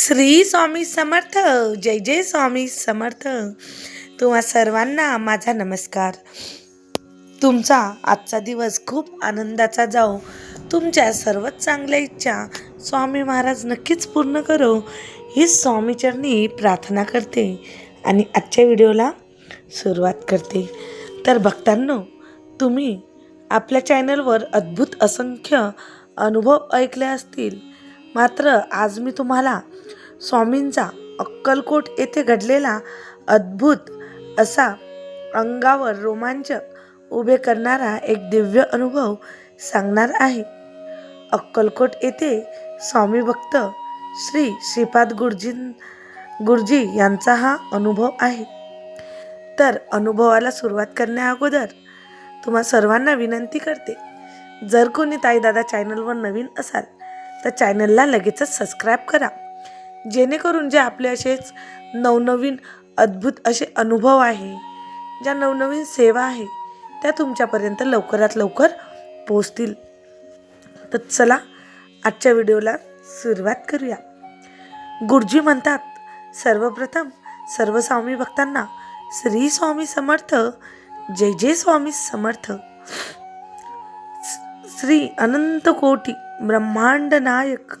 श्री स्वामी समर्थ. जय जय स्वामी समर्थ. तुम्हा सर्वांना माझा नमस्कार. तुमचा आजचा दिवस खूप आनंदाचा जाओ. तुमच्या सर्वच चांगल्या इच्छा स्वामी महाराज नक्कीच पूर्ण करो. ही स्वामीचरणी प्रार्थना करते आणि आजच्या व्हिडिओला सुरुवात करते. तर भक्तांनो तुम्ही आपल्या चॅनलवर अद्भुत असंख्य अनुभव ऐकले असतील. मात्र आज मी तुम्हाला स्वामींचा अक्कलकोट येथे घडलेला अद्भुत असा अंगावर रोमांचक उभे करणारा एक दिव्य अनुभव सांगणार आहे. अक्कलकोट येथे स्वामी भक्त श्री श्रीपाद गुरुजी गुरुजी यांचा हा अनुभव आहे. तर अनुभवाला सुरुवात करण्या अगोदर तुम्हा सर्वांना विनंती करते जर कोणी ताईदादा चॅनलवर नवीन असाल तर चॅनलला लगेचच सबस्क्राईब करा. जेणेकरून जे आपले असेच नवनवीन अद्भुत असे अनुभव आहे ज्या नवनवीन सेवा आहे त्या तुमच्यापर्यंत लवकरात लवकर पोचतील तर चला आजच्या व्हिडिओला सुरुवात करूया. गुरुजी म्हणतात सर्वप्रथम सर्व स्वामी भक्तांना श्री स्वामी समर्थ जय जय स्वामी समर्थ. श्री अनंत कोटी ब्रह्मांड नायक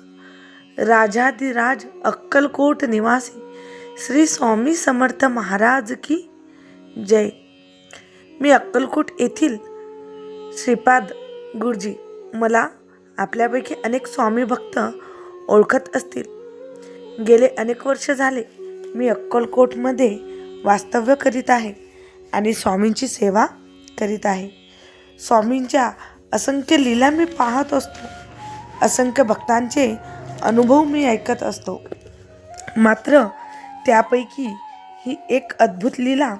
राजाधिराज अक्कलकोट निवासी श्री स्वामी समर्थ महाराज की जय. मी अक्कलकोट येथील श्रीपाद गुरुजी मला आपल्यापैकी अनेक स्वामी भक्त ओळखत असतील. गेले अनेक वर्ष झाले मी अक्कलकोटमध्ये वास्तव्य करीत आहे आणि स्वामींची सेवा करीत आहे. स्वामींच्या असंख्य लीला मी पाहत असतो. असंख्य भक्तांचे अनुभव मी ऐकत असतो. मात्र त्यापैकी ही एक अद्भुत लीला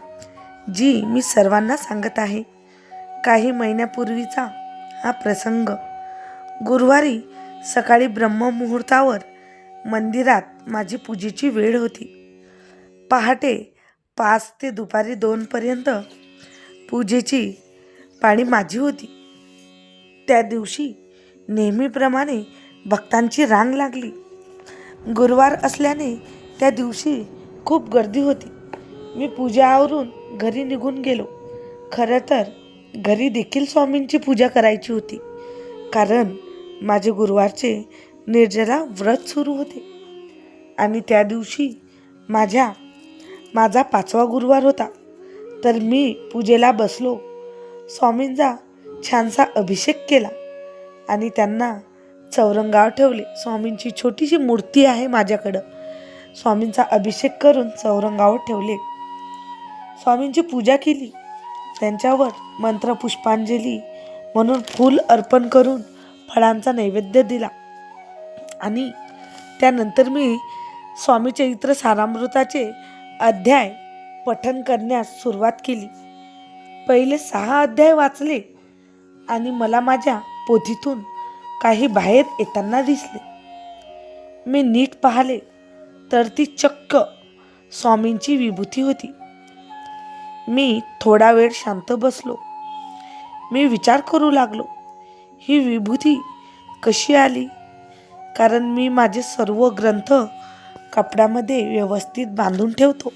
जी मी सर्वांना सांगत आहे. काही महिन्यापूर्वीचा हा प्रसंग. गुरुवारी सकाळी ब्रह्ममुहूर्तावर मंदिरात माझी पूजेची वेळ होती. पहाटे पाच ते दुपारी दोनपर्यंत पूजेची पाणी माझी होती. त्या दिवशी नेहमीप्रमाणे भक्तांची रांग लागली. गुरुवार असल्याने त्या दिवशी खूप गर्दी होती. मी पूजा आवरून घरी निघून गेलो. खरं तर घरी देखील स्वामींची पूजा करायची होती. कारण माझे गुरुवारचे निर्जला व्रत सुरू होते. आणि त्या दिवशी माझ्या माझा पाचवा गुरुवार होता. तर मी पूजेला बसलो. स्वामींचा छानसा अभिषेक केला. आणि त्यांना चौरंगावर ठेवले. स्वामींची छोटीशी मूर्ती आहे माझ्याकडं. स्वामींचा अभिषेक करून चौरंगावर ठेवले. स्वामींची पूजा केली. त्यांच्यावर मंत्र पुष्पांजली म्हणून फूल अर्पण करून फळांचा नैवेद्य दिला. आणि त्यानंतर मी स्वामी चरित्र सारामृताचे अध्याय पठन करण्यास सुरुवात केली. पहिले सहा अध्याय वाचले. आणि मला माझ्या पोथीतून काही बाहेर येताना दिसले. मी नीट पाहिले तर ती चक्क स्वामींची विभूती होती. मी थोडा वेळ शांत बसलो. मी विचार करू लागलो ही विभूती कशी आली? कारण मी माझे सर्व ग्रंथ कपड्यामध्ये व्यवस्थित बांधून ठेवतो.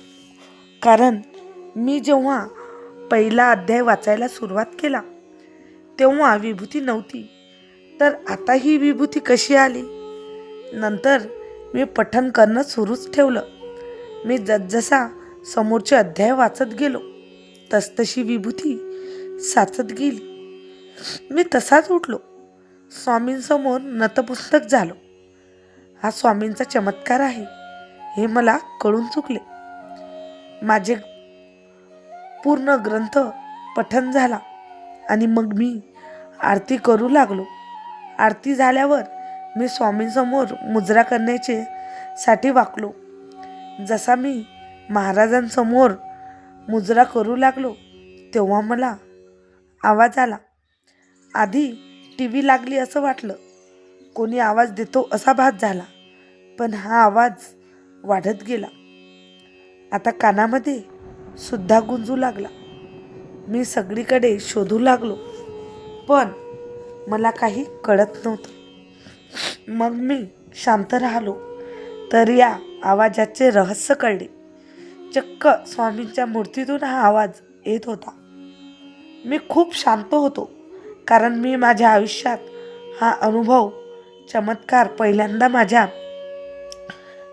कारण मी जेव्हा पहिला अध्याय वाचायला सुरुवात केला तेव्हा विभूती नव्हती. तर आता ही विभूती कशी आली? नंतर मी पठन करणं सुरूच ठेवलं. मी जसजसा समोरचे अध्याय वाचत गेलो तसतशी विभूती साचत गेली. मी तसाच उठलो. स्वामींसमोर नतपुस्तक झालो. हा स्वामींचा चमत्कार आहे हे मला कळून चुकले. माझे पूर्ण ग्रंथ पठन झाला. आणि मग मी आरती करू लागलो. आरती झाल्यावर मी स्वामींसमोर मुजरा करण्याचे साठी वाकलो. जसा मी महाराजांसमोर मुजरा करू लागलो तेव्हा मला आवाज आला. आधी टी व्ही लागली असं वाटलं. कोणी आवाज देतो असा भास झाला पण हा आवाज वाढत गेला. आता कानामध्ये सुद्धा गुंजू लागला. मी सगळीकडे शोधू लागलो. पण मला काही कळत नव्हतं. मग मी शांत राहिलो. तर या आवाजाचे रहस्य कळले. चक्क स्वामींच्या मूर्तीतून हा आवाज येत होता. मी खूप शांत होतो कारण मी माझ्या आयुष्यात हा अनुभव चमत्कार पहिल्यांदा माझ्या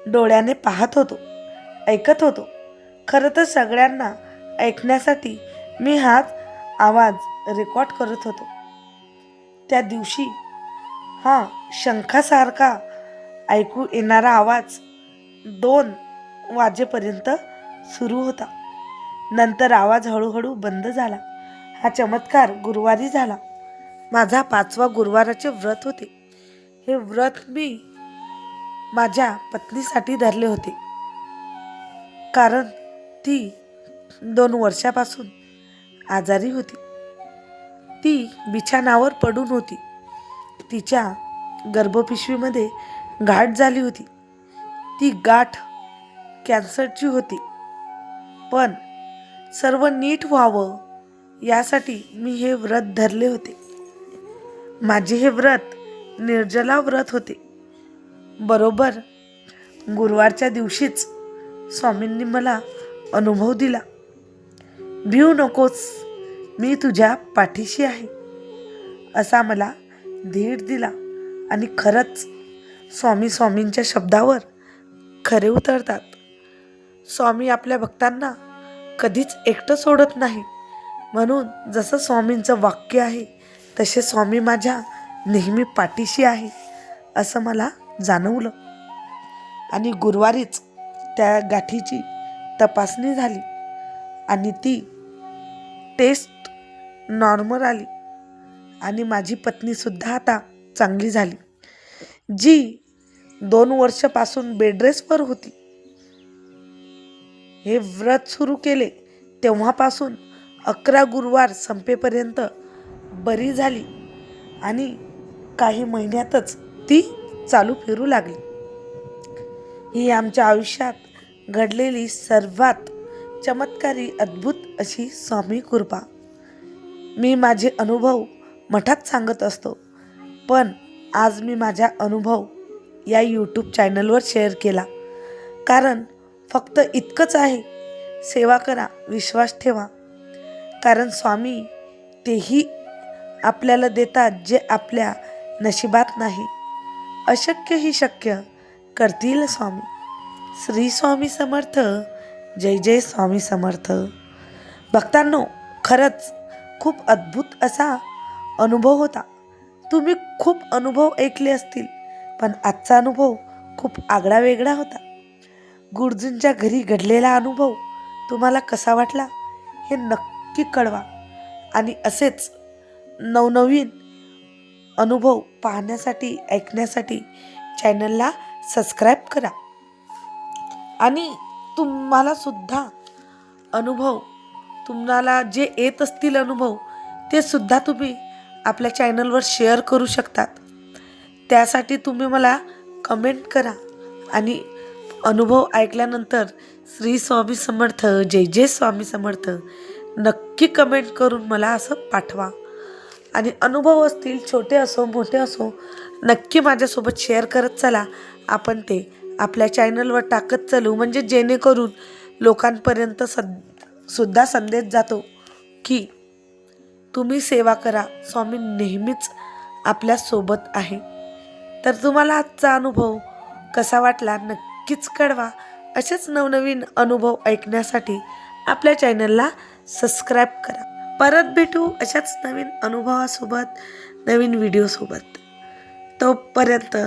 डोळ्याने पाहत होतो ऐकत होतो. खरं तर सगळ्यांना ऐकण्यासाठी मी हाच आवाज रेकॉर्ड करत होतो. त्या दिवशी हा शंखासारखा ऐकू येणारा आवाज दोन वाजेपर्यंत सुरू होता. नंतर आवाज हळूहळू बंद झाला. हा चमत्कार गुरुवारी झाला. माझा पाचवा गुरुवाराचे व्रत होते. हे व्रत मी माझ्या पत्नीसाठी धरले होते. कारण ती दोन वर्षापासून आजारी होती. ती बिछाणावर पडून होती. तिच्या गर्भपिशवीमध्ये गाठ झाली होती. ती गाठ कॅन्सरची होती. पण सर्व नीट व्हावं यासाठी मी हे व्रत धरले होते. माझे हे व्रत निर्जला व्रत होते. बरोबर गुरुवारच्या दिवशीच स्वामींनी मला अनुभव दिला. भिऊ नकोस. मी तुझ्या पाठीशी आहे. असा मला धीर दिला आणि खरंच स्वामी स्वामींच्या शब्दावर खरे उतरतात. स्वामी आपल्या भक्तांना कधीच एकटं सोडत नाही. म्हणून जसं स्वामींचं वाक्य आहे तसे स्वामी माझ्या नेहमी पाठीशी आहे असं मला जाणवलं. आणि गुरुवारीच त्या गाठीची तपासणी झाली. आणि ती टेस्ट नॉर्मल आली आणि माझी पत्नीसुद्धा आता चांगली झाली. जी दोन वर्षापासून बेडरेसवर होती. हे व्रत सुरू केले तेव्हापासून अकरा गुरुवार संपेपर्यंत बरी झाली आणि काही महिन्यातच ती चालू फिरू लागली. ही आमच्या आयुष्यात घडलेली सर्वात चमत्कारी अद्भुत अशी स्वामी कृपा. मी माझे अनुभव मठात सांगत असतो पण आज मी माझा अनुभव या यूट्यूब चॅनलवर शेअर केला. कारण फक्त इतकंच आहे सेवा करा विश्वास ठेवा. कारण स्वामी तेही आपल्याला देतात जे आपल्या नशिबात नाही. अशक्य ही शक्य करतील स्वामी. श्री स्वामी समर्थ. जय जय स्वामी समर्थ. भक्तांनो खरंच खूप अद्भुत असा अनुभव होता. तुम्ही खूप अनुभव ऐकले असतील पण आजचा अनुभव खूप आगळा वेगळा होता. गुरुजींच्या घरी घडलेला अनुभव तुम्हाला कसा वाटला हे नक्की कळवा. आणि असेच नवनवीन अनुभव पाहण्यासाठी ऐकण्यासाठी चॅनलला सबस्क्राईब करा. आणि तुम्हाला सुद्धा अनुभव तुम्हाला जे येत असतील अनुभव ते सुद्धा तुम्ही आपल्या चॅनलवर शेअर करू शकतात. त्यासाठी तुम्ही मला कमेंट करा आणि अनुभव ऐकल्यानंतर श्री स्वामी समर्थ जय जय स्वामी समर्थ नक्की कमेंट करून मला असं पाठवा. आणि अनुभव असतील छोटे असो मोठे असो नक्की माझ्यासोबत शेअर करत चला. आपण ते आपल्या चॅनलवर टाकत चालू म्हणजे जेणेकरून लोकांपर्यंत सद सुद्धा संदेश जातो की तुम्ही सेवा करा. स्वामी नेहमीच आपल्यासोबत आहे. तर तुम्हाला आजचा अनुभव कसा वाटला नक्कीच कळवा. असेच नवनवीन अनुभव ऐकण्यासाठी आपल्या चॅनलला सबस्क्राईब करा. परत भेटू अशाच नवीन अनुभवासोबत नवीन व्हिडिओसोबत. तोपर्यंत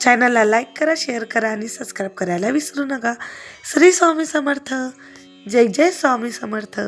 चॅनलला लाईक करा शेअर करा आणि सबस्क्राईब करायला विसरू नका. श्री स्वामी समर्थ. जय जय स्वामी समर्थ.